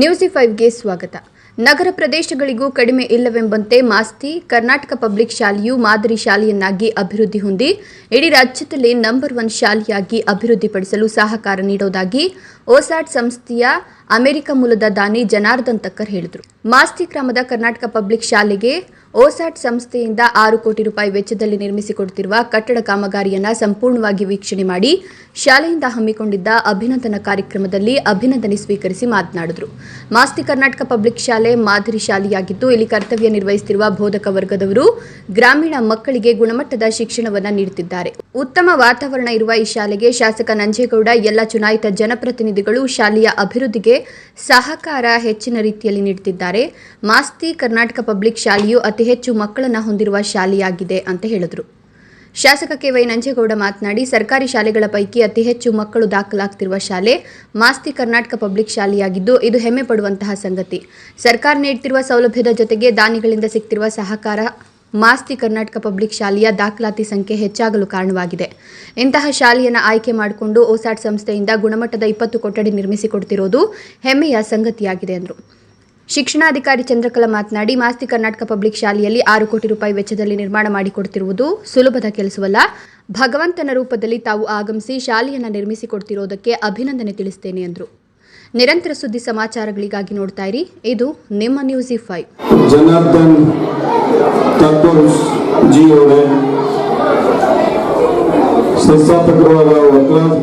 News ಫೈವ್ಗೆ ಸ್ವಾಗತ. ನಗರ ಪ್ರದೇಶಗಳಿಗೂ ಕಡಿಮೆ ಇಲ್ಲವೆಂಬಂತೆ Masti, Karnataka public ಶಾಲೆಯು ಮಾದರಿ ಶಾಲೆಯನ್ನಾಗಿ ಅಭಿವೃದ್ಧಿ ಹೊಂದಿ, ಇಡೀ ರಾಜ್ಯದಲ್ಲಿ ನಂಬರ್ ಒನ್ ಶಾಲೆಯಾಗಿ ಅಭಿವೃದ್ಧಿಪಡಿಸಲು ಸಹಕಾರ ನೀಡೋದಾಗಿ ಓಸಾಟ್ ಸಂಸ್ಥೆಯ ಅಮೆರಿಕ ಮೂಲದ ದಾನಿ ಜನಾರ್ದನ್ ತಕ್ಕರ್ ಹೇಳಿದರು. ಮಾಸ್ತಿ ಗ್ರಾಮದ ಕರ್ನಾಟಕ ಪಬ್ಲಿಕ್ ಶಾಲೆಗೆ ಓಸಾಟ್ ಸಂಸ್ಥೆಯಿಂದ ಆರು ಕೋಟಿ ರೂಪಾಯಿ ವೆಚ್ಚದಲ್ಲಿ ನಿರ್ಮಿಸಿಕೊಡುತ್ತಿರುವ ಕಟ್ಟಡ ಕಾಮಗಾರಿಯನ್ನ ಸಂಪೂರ್ಣವಾಗಿ ವೀಕ್ಷಣೆ ಮಾಡಿ ಶಾಲೆಯಿಂದ ಹಮ್ಮಿಕೊಂಡಿದ್ದ ಅಭಿನಂದನಾ ಕಾರ್ಯಕ್ರಮದಲ್ಲಿ ಅಭಿನಂದನೆ ಸ್ವೀಕರಿಸಿ ಮಾತನಾಡಿದರು. ಮಾಸ್ತಿ ಕರ್ನಾಟಕ ಪಬ್ಲಿಕ್ ಶಾಲೆ ಮಾದರಿ ಶಾಲೆಯಾಗಿದ್ದು, ಇಲ್ಲಿ ಕರ್ತವ್ಯ ನಿರ್ವಹಿಸುತ್ತಿರುವ ಬೋಧಕ ವರ್ಗದವರು ಗ್ರಾಮೀಣ ಮಕ್ಕಳಿಗೆ ಗುಣಮಟ್ಟದ ಶಿಕ್ಷಣವನ್ನು ನೀಡುತ್ತಿದ್ದಾರೆ. ಉತ್ತಮ ವಾತಾವರಣ ಇರುವ ಈ ಶಾಲೆಗೆ ಶಾಸಕ ನಂಜೇಗೌಡ, ಎಲ್ಲ ಚುನಾಯಿತ ಜನಪ್ರತಿನಿಧಿಗಳು ಶಾಲೆಯ ಅಭಿವೃದ್ಧಿಗೆ ಸಹಕಾರ ಹೆಚ್ಚಿನ ರೀತಿಯಲ್ಲಿ ನೀಡುತ್ತಿದ್ದಾರೆ. ಮಾಸ್ತಿ ಕರ್ನಾಟಕ ಪಬ್ಲಿಕ್ ಶಾಲೆಯು ಅತಿ ಹೆಚ್ಚು ಮಕ್ಕಳನ್ನ ಹೊಂದಿರುವ ಶಾಲೆಯಾಗಿದೆ ಅಂತ ಹೇಳಿದರು. ಶಾಸಕ ಕೆ ವೈ ನಂಜೇಗೌಡ ಮಾತನಾಡಿ, ಸರ್ಕಾರಿ ಶಾಲೆಗಳ ಪೈಕಿ ಅತಿ ಹೆಚ್ಚು ಮಕ್ಕಳು ದಾಖಲಾಗ್ತಿರುವ ಶಾಲೆ ಮಾಸ್ತಿ ಕರ್ನಾಟಕ ಪಬ್ಲಿಕ್ ಶಾಲೆಯಾಗಿದ್ದು, ಇದು ಹೆಮ್ಮೆ ಪಡುವಂತಹ ಸಂಗತಿ. ಸರ್ಕಾರ ನೀಡ್ತಿರುವ ಸೌಲಭ್ಯದ ಜೊತೆಗೆ ದಾನಿಗಳಿಂದ ಸಿಗ್ತಿರುವ ಸಹಕಾರ ಮಾಸ್ತಿ ಕರ್ನಾಟಕ ಪಬ್ಲಿಕ್ ಶಾಲೆಯ ದಾಖಲಾತಿ ಸಂಖ್ಯೆ ಹೆಚ್ಚಾಗಲು ಕಾರಣವಾಗಿದೆ. ಇಂತಹ ಶಾಲೆಯನ್ನು ಆಯ್ಕೆ ಮಾಡಿಕೊಂಡು ಓಸಾಟ್ ಸಂಸ್ಥೆಯಿಂದ ಗುಣಮಟ್ಟದ ಇಪ್ಪತ್ತು ಕೊಠಡಿ ನಿರ್ಮಿಸಿಕೊಡ್ತಿರೋದು ಹೆಮ್ಮೆಯ ಸಂಗತಿಯಾಗಿದೆ ಎಂದರು ಶಿಕ್ಷಣಾಧಿಕಾರಿ ಚಂದ್ರಕಲಾ ಮಾತನಾಡಿ, ಮಾಸ್ತಿ ಕರ್ನಾಟಕ ಪಬ್ಲಿಕ್ ಶಾಲೆಯಲ್ಲಿ ಆರು ಕೋಟಿ ರೂಪಾಯಿ ವೆಚ್ಚದಲ್ಲಿ ನಿರ್ಮಾಣ ಮಾಡಿಕೊಡ್ತಿರುವುದು ಸುಲಭದ ಕೆಲಸವಲ್ಲ. ಭಗವಂತನ ರೂಪದಲ್ಲಿ ತಾವು ಆಗಮಿಸಿ ಶಾಲೆಯನ್ನು ನಿರ್ಮಿಸಿಕೊಡ್ತಿರೋದಕ್ಕೆ ಅಭಿನಂದನೆ ತಿಳಿಸ್ತೇನೆ ಎಂದರು ನಿರಂತರ ಸುದ್ದಿ ಸಮಾಚಾರಗಳಿಗಾಗಿ ನೋಡ್ತಾ ಇರಿ. ಇದು ನಿಮ್ಮ ನ್ಯೂಸ್ ಫೈವ್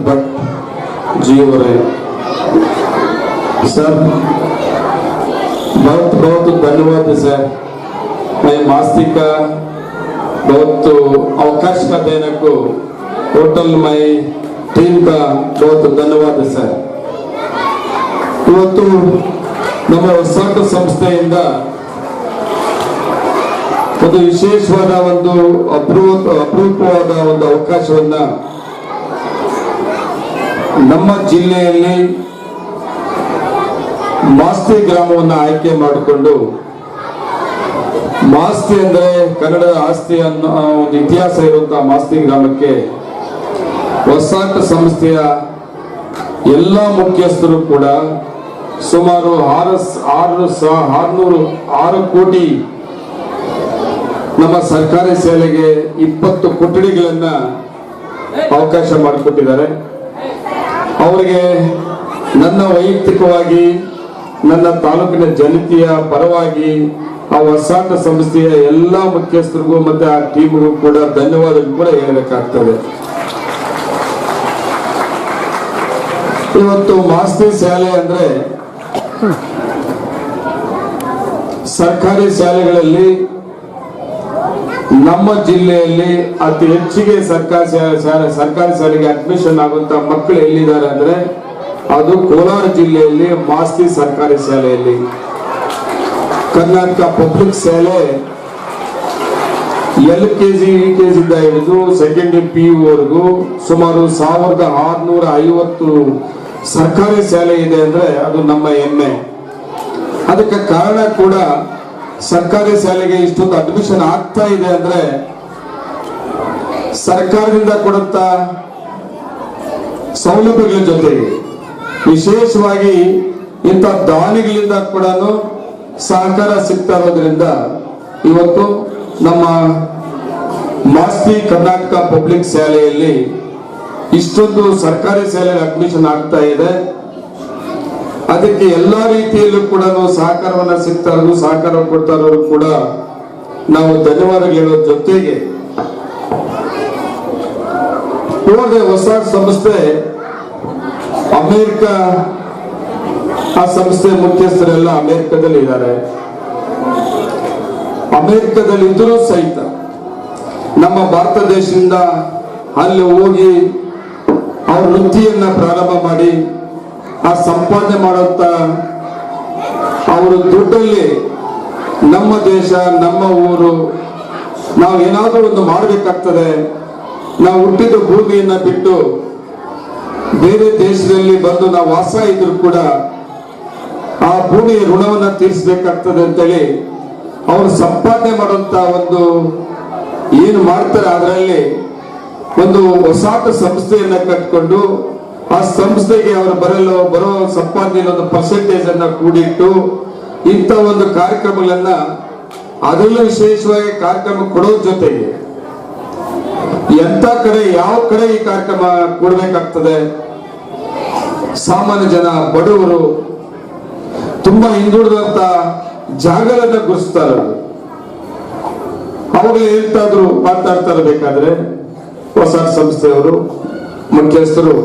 ಭಟ್ ಸರ್ बहुत बहुत धन्यवाद सर मैं मास्ती का बहुत अवकाश का देने को होटल में टीम का बहुत धन्यवाद सर ಇವತ್ತು ನಮ್ಮ ಹೊಸಾಟ ಸಂಸ್ಥೆಯಿಂದ ಒಂದು ವಿಶೇಷವಾದ ಒಂದು ಅಪರೂಪ ಅಪರೂಪವಾದ ಒಂದು ಅವಕಾಶವನ್ನ ನಮ್ಮ ಜಿಲ್ಲೆಯಲ್ಲಿ ಮಾಸ್ತಿ ಗ್ರಾಮವನ್ನು ಆಯ್ಕೆ ಮಾಡಿಕೊಂಡು, ಮಾಸ್ತಿ ಅಂದ್ರೆ ಕನ್ನಡ ಆಸ್ತಿ ಅನ್ನೋ ಒಂದು ಇತಿಹಾಸ ಇರುವಂತಹ ಮಾಸ್ತಿ ಗ್ರಾಮಕ್ಕೆ ಹೊಸಾಟ ಸಂಸ್ಥೆಯ ಎಲ್ಲ ಮುಖ್ಯಸ್ಥರು ಕೂಡ ಸುಮಾರು ಆರು ಆರು ಆರ್ನೂರು, ಆರು ಕೋಟಿ ನಮ್ಮ ಸರ್ಕಾರಿ ಶಾಲೆಗೆ ಇಪ್ಪತ್ತು ಕೊಠಡಿಗಳನ್ನ ಅವಕಾಶ ಮಾಡಿಕೊಟ್ಟಿದ್ದಾರೆ. ಅವರಿಗೆ ನನ್ನ ವೈಯಕ್ತಿಕವಾಗಿ ನನ್ನ ತಾಲೂಕಿನ ಜನತೆಯ ಪರವಾಗಿ ಆ ಹೊಸಾಟ ಸಂಸ್ಥೆಯ ಎಲ್ಲ ಮುಖ್ಯಸ್ಥರಿಗೂ ಮತ್ತೆ ಆ ಟೀಮ್ಗೂ ಕೂಡ ಧನ್ಯವಾದಗಳು ಕೂಡ ಹೇಳಬೇಕಾಗ್ತದೆ. ಇವತ್ತು ಮಾಸ್ತಿ ಶಾಲೆ ಅಂದ್ರೆ ಸರ್ಕಾರಿ ಶಾಲೆಗಳಲ್ಲಿ ನಮ್ಮ ಜಿಲ್ಲೆಯಲ್ಲಿ ಅತಿ ಹೆಚ್ಚಿಗೆ ಸರ್ಕಾರಿ ಶಾಲೆ ಸರ್ಕಾರಿ ಶಾಲೆಗೆ ಅಡ್ಮಿಷನ್ ಆಗುವಂತ ಮಕ್ಕಳು ಎಲ್ಲಿದ್ದಾರೆ ಅಂದ್ರೆ ಅದು ಕೋಲಾರ ಜಿಲ್ಲೆಯಲ್ಲಿ ಮಾಸ್ತಿ ಸರ್ಕಾರಿ ಶಾಲೆಯಲ್ಲಿ. ಕರ್ನಾಟಕ ಪಬ್ಲಿಕ್ ಶಾಲೆ L K G U K ಜಿಂದ ಹಿಡಿದು ಸೆಕೆಂಡರಿ ಪಿ ಯು ವರೆಗೂ ಸುಮಾರು ಸಾವಿರದ ಆರುನೂರ ಐವತ್ತು ಸರ್ಕಾರಿ ಶಾಲೆ ಇದೆ ಅಂದ್ರೆ ಅದು ನಮ್ಮ ಹೆಮ್ಮೆ. ಅದಕ್ಕೆ ಕಾರಣ ಕೂಡ ಸರ್ಕಾರಿ ಶಾಲೆಗೆ ಇಷ್ಟೊಂದು ಅಡ್ಮಿಷನ್ ಆಗ್ತಾ ಇದೆ ಅಂದ್ರೆ ಸರ್ಕಾರದಿಂದ ಕೊಡಂತ ಸೌಲಭ್ಯಗಳ ಜೊತೆಗೆ. ವಿಶೇಷವಾಗಿ ಇಂಥ ದಾನಿಗಳಿಂದ ಕೂಡ ಸಹಕಾರ ಸಿಗ್ತಾ ಇರೋದ್ರಿಂದ ಇವತ್ತು ನಮ್ಮ ಮಾಸ್ತಿ ಕರ್ನಾಟಕ ಪಬ್ಲಿಕ್ ಶಾಲೆಯಲ್ಲಿ ಇಷ್ಟೊಂದು ಸರ್ಕಾರಿ ಶಾಲೆಯಲ್ಲಿ ಅಡ್ಮಿಷನ್ ಆಗ್ತಾ ಇದೆ. ಅದಕ್ಕೆ ಎಲ್ಲ ರೀತಿಯಲ್ಲೂ ಕೂಡ ಸಹಕಾರವನ್ನ ಸಿಗ್ತಾ ಇರೋದು, ಸಹಕಾರ ಕೊಡ್ತಾ ಇರೋರು ಕೂಡ ನಾವು ಧನ್ಯವಾದ ಹೇಳೋ ಜೊತೆಗೆ ಹೋದ ಹೊಸ ಸಂಸ್ಥೆ ಅಮೆರಿಕ, ಆ ಸಂಸ್ಥೆ ಮುಖ್ಯಸ್ಥರೆಲ್ಲ ಅಮೆರಿಕದಲ್ಲಿ ಇದ್ದಾರೆ. ಅಮೆರಿಕದಲ್ಲಿ ಇದ್ರೂ ಸಹಿತ ನಮ್ಮ ಭಾರತ ದೇಶದಿಂದ ಅಲ್ಲಿ ಹೋಗಿ ಅವ್ರ ವೃತ್ತಿಯನ್ನ ಪ್ರಾರಂಭ ಮಾಡಿ, ಆ ಸಂಪಾದನೆ ಮಾಡುವಂತ ಅವರು ದುಡ್ಡಲ್ಲಿ ನಮ್ಮ ದೇಶ, ನಮ್ಮ ಊರು ನಾವು ಏನಾದರೂ ಒಂದು ಮಾಡಬೇಕಾಗ್ತದೆ. ನಾವು ಹುಟ್ಟಿದ ಭೂಮಿಯನ್ನ ಬಿಟ್ಟು ಬೇರೆ ದೇಶದಲ್ಲಿ ಬಂದು ನಾವು ವಾಸ ಇದ್ರು ಕೂಡ ಆ ಭೂಮಿಯ ಋಣವನ್ನ ತೀರಿಸಬೇಕಾಗ್ತದೆ ಅಂತೇಳಿ ಅವರು ಸಂಪಾದನೆ ಮಾಡುವಂತ ಒಂದು ಏನು ಮಾಡ್ತಾರೆ ಅದರಲ್ಲಿ ಒಂದು ಹೊಸಾಟ ಸಂಸ್ಥೆಯನ್ನ ಕಟ್ಕೊಂಡು ಆ ಸಂಸ್ಥೆಗೆ ಅವರು ಬರಲು, ಬರೋ ಸಂಪಾದನೆಯ ಒಂದು ಪರ್ಸೆಂಟೇಜ್ ಅನ್ನ ಕೂಡಿಟ್ಟು ಇಂಥ ಒಂದು ಕಾರ್ಯಕ್ರಮಗಳನ್ನ ಅದರಲ್ಲೂ ವಿಶೇಷವಾಗಿ ಕಾರ್ಯಕ್ರಮ ಕೊಡೋ ಜೊತೆಗೆ. ಎಂತ ಕಡೆ, ಯಾವ ಕಡೆ ಈ ಕಾರ್ಯಕ್ರಮ ಕೊಡ್ಬೇಕಾಗ್ತದೆ? ಸಾಮಾನ್ಯ ಜನ, ಬಡವರು ತುಂಬಾ ಹಿಂದುಳಿದಂತ ಜಾಗಗಳನ್ನ ಗುರುಸ್ತಾರೆ ಅವರು ಹೇಳ್ತಾ ಇದ್ರು ಮಾತಾಡ್ತಾ ಇರಬೇಕಾದ್ರೆ ಹೊಸ ಸಂಸ್ಥೆಯವರು, ಮುಖ್ಯಸ್ಥರು,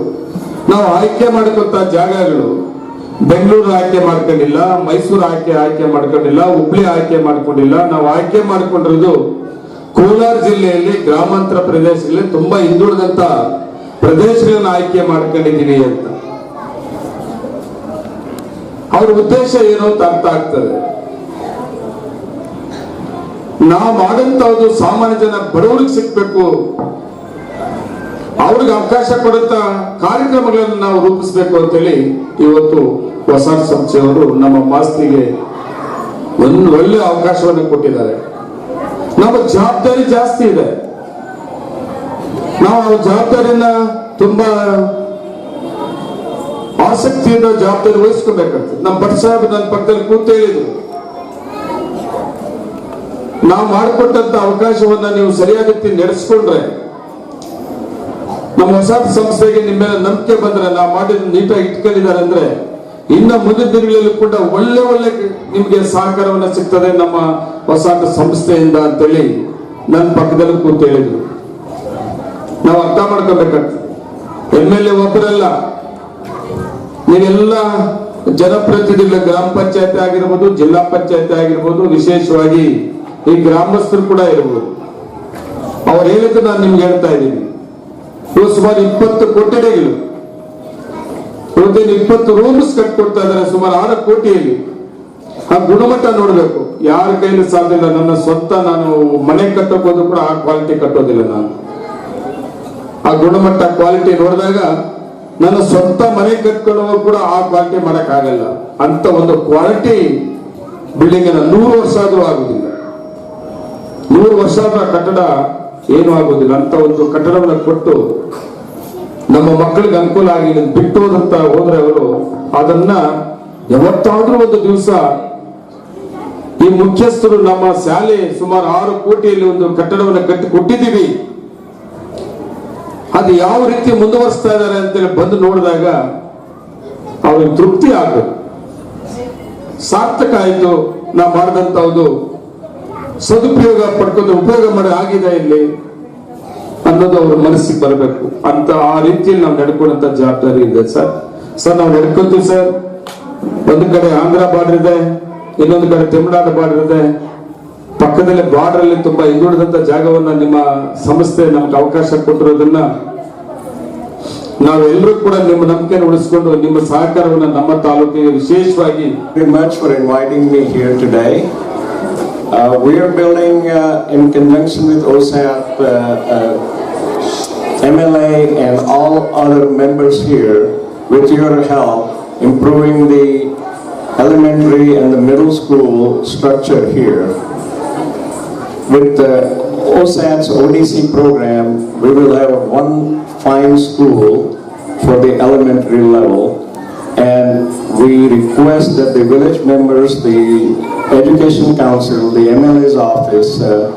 ನಾವು ಆಯ್ಕೆ ಮಾಡ್ಕೊಂತ ಜಾಗಗಳು, ಬೆಂಗಳೂರು ಆಯ್ಕೆ ಮಾಡ್ಕೊಂಡಿಲ್ಲ, ಮೈಸೂರು ಆಯ್ಕೆ ಆಯ್ಕೆ ಮಾಡ್ಕೊಂಡಿಲ್ಲ, ಹುಬ್ಳಿ ಆಯ್ಕೆ ಮಾಡ್ಕೊಂಡಿಲ್ಲ, ನಾವು ಆಯ್ಕೆ ಮಾಡ್ಕೊಂಡಿರೋದು ಕೋಲಾರ ಜಿಲ್ಲೆಯಲ್ಲಿ, ಗ್ರಾಮಾಂತರ ಪ್ರದೇಶಗಳಲ್ಲಿ ತುಂಬಾ ಹಿಂದುಳಿದಂತ ಪ್ರದೇಶಗಳನ್ನ ಆಯ್ಕೆ ಮಾಡ್ಕೊಂಡಿದ್ದೀನಿ ಅಂತ. ಅವ್ರ ಉದ್ದೇಶ ಏನು ಅಂತ ಅರ್ಥ ಆಗ್ತದೆ. ನಾವು ಮಾಡಂತದ್ದು ಸಾಮಾನ್ಯ ಜನ ಬಡವರಿಗೆ ಸಿಕ್ಬೇಕು. ಅವ್ರಿಗೆ ಅವಕಾಶ ಕೊಡುತ್ತ ಕಾರ್ಯಕ್ರಮಗಳನ್ನು ನಾವು ರೂಪಿಸಬೇಕು ಅಂತೇಳಿ ಇವತ್ತು ಹೊಸ ಸಂಸ್ಥೆಯವರು ನಮ್ಮ ಮಾಸ್ತಿಗೆ ಒಂದು ಒಳ್ಳೆ ಅವಕಾಶವನ್ನು ಕೊಟ್ಟಿದ್ದಾರೆ. ನಮ್ಮ ಜವಾಬ್ದಾರಿ ಜಾಸ್ತಿ ಇದೆ. ನಾವು ಜವಾಬ್ದಾರಿಯನ್ನ ತುಂಬಾ ಆಸಕ್ತಿಯಿಂದ ಜವಾಬ್ದಾರಿ ವಹಿಸ್ಕೋಬೇಕಾಗ್ತದೆ ನಮ್ಮ ಭಟ್ ಸಾಹೇಬ್ ನನ್ನ ಪಕ್ಕದಲ್ಲಿ ಕೂತ ಹೇಳಿದ್ರು ನಾವು ಮಾಡಿಕೊಟ್ಟಂತ ಅವಕಾಶವನ್ನ ನೀವು ಸರಿಯಾದ ರೀತಿ ನಡೆಸ್ಕೊಂಡ್ರೆ, ನಮ್ಮ ಹೊಸ ಸಂಸ್ಥೆಗೆ ನಿಮ್ಮ ಮೇಲೆ ನಂಬಿಕೆ ಬಂದ್ರೆ, ನಾವು ಮಾಡಿದ ನೀಟಾಗಿ ಇಟ್ಕೊಂಡಿದ್ದಾರೆ ಅಂದ್ರೆ, ಇನ್ನ ಮುಂದಿನ ದಿನಗಳಲ್ಲಿ ಕೂಡ ಒಳ್ಳೆ ಒಳ್ಳೆ ನಿಮ್ಗೆ ಸಹಕಾರವನ್ನ ಸಿಗ್ತದೆ ನಮ್ಮ ಹೊಸ ಸಂಸ್ಥೆಯಿಂದ ಅಂತೇಳಿ ನನ್ನ ಪಕ್ಕದಲ್ಲಿ ಕೂತು ಹೇಳಿದ್ರು ನಾವು ಅರ್ಥ ಮಾಡ್ಕೋಬೇಕಾಗ್ತದೆ ಎಂ ಎಲ್ ಎ ಒಬ್ಬರಲ್ಲ ನೀವೆಲ್ಲ ಜನಪ್ರತಿನಿಧಿಗಳ ಗ್ರಾಮ ಪಂಚಾಯತಿ ಆಗಿರ್ಬೋದು, ಜಿಲ್ಲಾ ಪಂಚಾಯತಿ ಆಗಿರ್ಬೋದು, ವಿಶೇಷವಾಗಿ ಈ ಗ್ರಾಮಸ್ಥರು ಕೂಡ ಇರ್ಬೋದು. ಅವ್ರು ಹೇಳಿದ್ದು ನಾನು ನಿಮ್ಗೆ ಹೇಳ್ತಾ ಇದ್ದೀನಿ. ಇವತ್ತು ಸುಮಾರು ಇಪ್ಪತ್ತು ಕೊಠಡಿಗಳು. ಇವತ್ತೇನು ಇಪ್ಪತ್ತು ರೂಮ್ಸ್ ಕಟ್ಕೊಡ್ತಾ ಇದ್ದಾರೆ, ಸುಮಾರು ಆರು ಕೋಟಿಯಲ್ಲಿ. ಆ ಗುಣಮಟ್ಟ ನೋಡ್ಬೇಕು. ಯಾರ ಕೈಲಿ ಇಲ್ಲ, ನನ್ನ ಸ್ವಂತ ನಾನು ಮನೆ ಕಟ್ಟಬಹುದು ಕೂಡ ಆ ಕ್ವಾಲಿಟಿ ಕಟ್ಟೋದಿಲ್ಲ ನಾನು. ಆ ಗುಣಮಟ್ಟ ಕ್ವಾಲಿಟಿ ನೋಡಿದಾಗ ನನ್ನ ಸ್ವಂತ ಮನೆ ಕಟ್ಕೊಳ್ಳುವ ಕೂಡ ಆ ಕ್ವಾಲಿಟಿ ಮಾಡಕ್ ಆಗಲ್ಲ ಅಂತ ಒಂದು ಕ್ವಾಲಿಟಿ ಬಿಲ್ಡಿಂಗ್ ಅನ್ನ ನೂರು ವರ್ಷ ಆದರೂ ಆಗುದಿಲ್ಲ. ನೂರು ವರ್ಷ ಆದ್ರೂ ಆ ಕಟ್ಟಡ ಏನು ಆಗುದಿಲ್ಲ. ಅಂತ ಒಂದು ಕಟ್ಟಡವನ್ನು ಕೊಟ್ಟು ನಮ್ಮ ಮಕ್ಕಳಿಗೆ ಅನುಕೂಲ ಆಗಿ ಬಿಟ್ಟು ಹೋದಂತ ಹೋದ್ರೆ ಅವರು ಅದನ್ನ ಯಾವತ್ತಾದ್ರೂ ಒಂದು ದಿವಸ ಈ ಮುಖ್ಯಸ್ಥರು ನಮ್ಮ ಶಾಲೆ ಸುಮಾರು ಆರು ಕೋಟಿಯಲ್ಲಿ ಒಂದು ಕಟ್ಟಡವನ್ನು ಕಟ್ಟಿ ಕೊಟ್ಟಿದ್ದೀವಿ. ಅದು ಯಾವ ರೀತಿ ಮುಂದುವರಿಸ್ತಾ ಇದ್ದಾರೆ ಅಂತೇಳಿ ಬಂದು ನೋಡಿದಾಗ ಅವ್ರಿಗೆ ತೃಪ್ತಿ ಆಗ್ಬೇಕು. ಸಾರ್ಥಕ ಆಯ್ತು ನಾ ಮಾಡಿದಂಥದ್ದು. ಸದುಪಯೋಗ ಪಡ್ಕೊಂಡು ಉಪಯೋಗ ಮಾಡಿ ಆಗಿದೆ ಇಲ್ಲಿ ಅನ್ನೋದು ಅವ್ರ ಮನಸ್ಸಿಗೆ ಬರಬೇಕು. ಅಂತ ಆ ರೀತಿಯಲ್ಲಿ ನಾವು ನಡ್ಕೊಂಡಂತ ಜವಾಬ್ದಾರಿ ಇದೆ ಸರ್. ಸರ್, ನಾವು ನಡ್ಕೊತೀವಿ ಸರ್. ಒಂದು ಕಡೆ ಆಂಧ್ರ ಬಾರ್ಡರ್ ಇದೆ, ಇನ್ನೊಂದು ಕಡೆ ತಮಿಳುನಾಡು ಬಾರ್ಡರ್ ಇದೆ. ಪಕ್ಕದಲ್ಲಿ ಬಾರ್ಡರ್ ಅಲ್ಲಿ ತುಂಬಾ ಹಿಂದುಳಿದಂತ ಜಾಗವನ್ನ ನಿಮ್ಮ ಸಂಸ್ಥೆ ನಮ್ಗೆ ಅವಕಾಶ ಕೊಟ್ಟಿರೋದನ್ನ ನಾವೆಲ್ಲರೂ ಕೂಡ ನಿಮ್ಮ ನಂಬಿಕೆಯನ್ನು ಉಳಿಸಿಕೊಂಡು ನಿಮ್ಮ ಸಹಕಾರವನ್ನ ನಮ್ಮ ತಾಲೂಕಿಗೆ ವಿಶೇಷವಾಗಿ me here today. Uh, we are building uh, in conjunction with OSAP, uh, uh, MLA and all other members here, with your help, improving the elementary and the middle school structure here. With the OSAT's ODC program, we will have one fine school for the elementary level. And we request that the village members, the education council, the MLA's office, uh,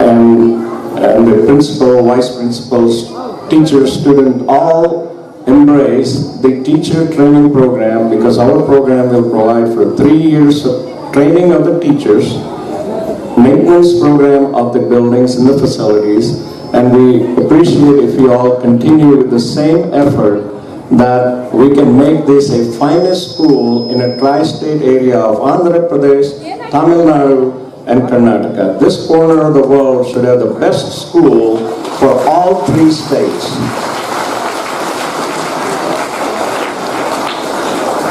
and, and the principal, vice principals, teachers, student, all embrace the teacher training program because our program will provide for three years of training of the teachers maintenance program of the buildings and the facilities, and we appreciate if you all continue with the same effort that we can make this a finest school in a tri-state area of Andhra Pradesh, Tamil Nadu, and Karnataka. This corner of the world should have the best school for all three states.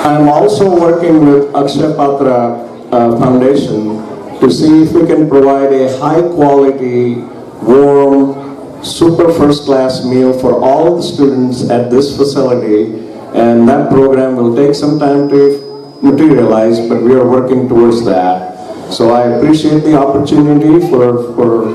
I'm also working with Akshay Patra uh, Foundation to see if we can provide a high-quality, warm, super first-class meal for all the students at this facility. And that program will take some time to materialize, but we are working towards that. So I appreciate the opportunity for, for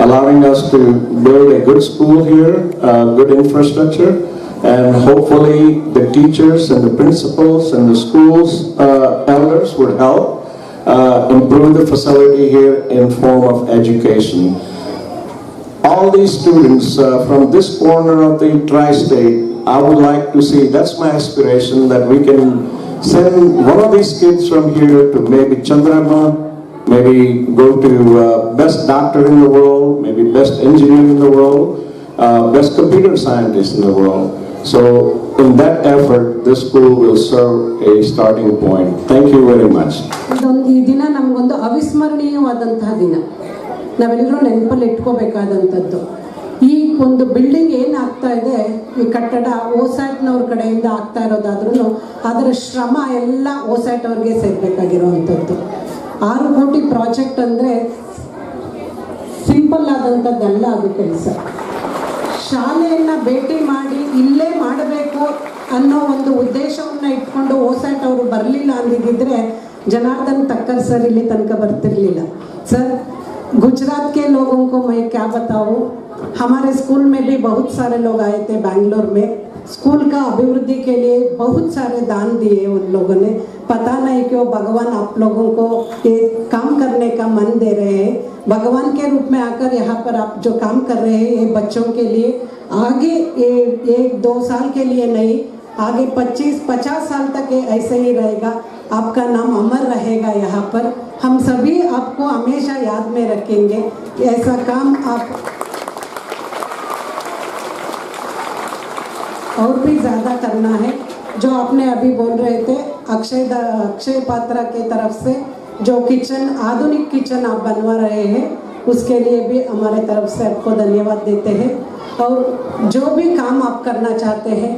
allowing us to build a good school here, uh, good infrastructure. And hopefully, the teachers and the principals and the schools uh, elders would help uh, improve the facility here in form of education. All these students uh, from this corner of the tri-state, I would like to see, that's my aspiration, that we can send one of these kids from here to maybe Chandrama, maybe go to uh, best doctor in the world, maybe best engineer in the world, uh, best computer scientist in the world. So in that effort, this school will serve a starting point. Thank you very much. ಈ ದಿನ ನಮಗೊಂದು ಅವಿಸ್ಮರಣೀಯವಾದಂತಹ ದಿನ ನಾವೆಲ್ಲರೂ ನೆನಪಲ್ಲಿ ಇಟ್ಕೋಬೇಕಾದಂಥದ್ದು ಈ ಒಂದು building ಏನಾಗ್ತಾ ಇದೆ ಈ ಕಟ್ಟಡ ಓಸ್ಯಾಟ್ನವ್ರ ಕಡೆಯಿಂದ ಆಗ್ತಾ ಇರೋದಾದ್ರೂ ಅದರ ಶ್ರಮ ಎಲ್ಲ ಓಸ್ಯಾಟ್ ಅವ್ರಿಗೆ ಸೇರ್ಬೇಕಾಗಿರುವಂಥದ್ದು ಆರು ಕೋಟಿ ಪ್ರಾಜೆಕ್ಟ್ ಅಂದರೆ ಸಿಂಪಲ್ ಆದಂಥದ್ದಲ್ಲ ಅದು ಕೆಲಸ ಶಾಲೆಯನ್ನ ಭೇಟಿ ಮಾಡಿ ಇಲ್ಲೇ ಮಾಡಬೇಕು ಅನ್ನೋ ಒಂದು ಉದ್ದೇಶವನ್ನ ಇಟ್ಕೊಂಡು ಓಸ್ಯಾಟ್ ಅವರು ಬರಲಿಲ್ಲ ಅಂದಿದ್ದಿದ್ರೆ ಜನಾರ್ದನ್ ಟಕ್ಕರ್ ಸರ್ ಇಲ್ಲಿ ತನಕ ಬರ್ತಿರ್ಲಿಲ್ಲ सर गुजरात के लोगों को मैं क्या बताऊं हमारे स्कूल में भी बहुत सारे लोग आए थे बैंगलोर में स्कूल का अभिवृद्धि के लिए बहुत सारे दान दिए उन लोगों ने। पता नहीं क्यों भगवान आप लोगों को ये काम करने का मन दे रहे हैं। भगवान के रूप में आकर यहाँ पर आप जो काम कर रहे हैं, ये बच्चों के लिए, आगे ये एक दो साल के लिए नहीं, आगे 25 50 साल तक ये ऐसे ही रहेगा। आपका नाम अमर रहेगा यहाँ पर। हम सभी आपको हमेशा याद में रखेंगे ऐसा काम आप और भी ज़्यादा करना है, जो आपने अभी बोल रहे थे, अक्षय अक्षय पात्रा के तरफ़ से, जो किचन, आधुनिक किचन आप बनवा रहे हैं, उसके लिए भी हमारे तरफ़ से आपको धन्यवाद देते हैं। और जो भी काम आप करना चाहते हैं,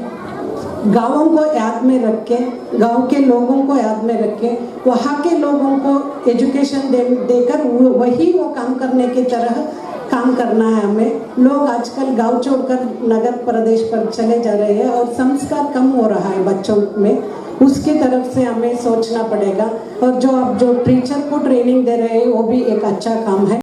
गाँवों को याद में रख के गाँव के लोगों को याद में रख के वहाँ के लोगों को एजुकेशन दे, देकर वही वो काम करने की तरह काम करना है हमें। लोग आजकल गाँव छोड़कर नगर प्रदेश पर चले जा रहे हैं और संस्कार कम हो रहा है बच्चों में। उसकी तरफ़ से हमें सोचना पड़ेगा। और जो आप, जो टीचर को ट्रेनिंग दे रहे हैं, वो भी एक अच्छा काम है।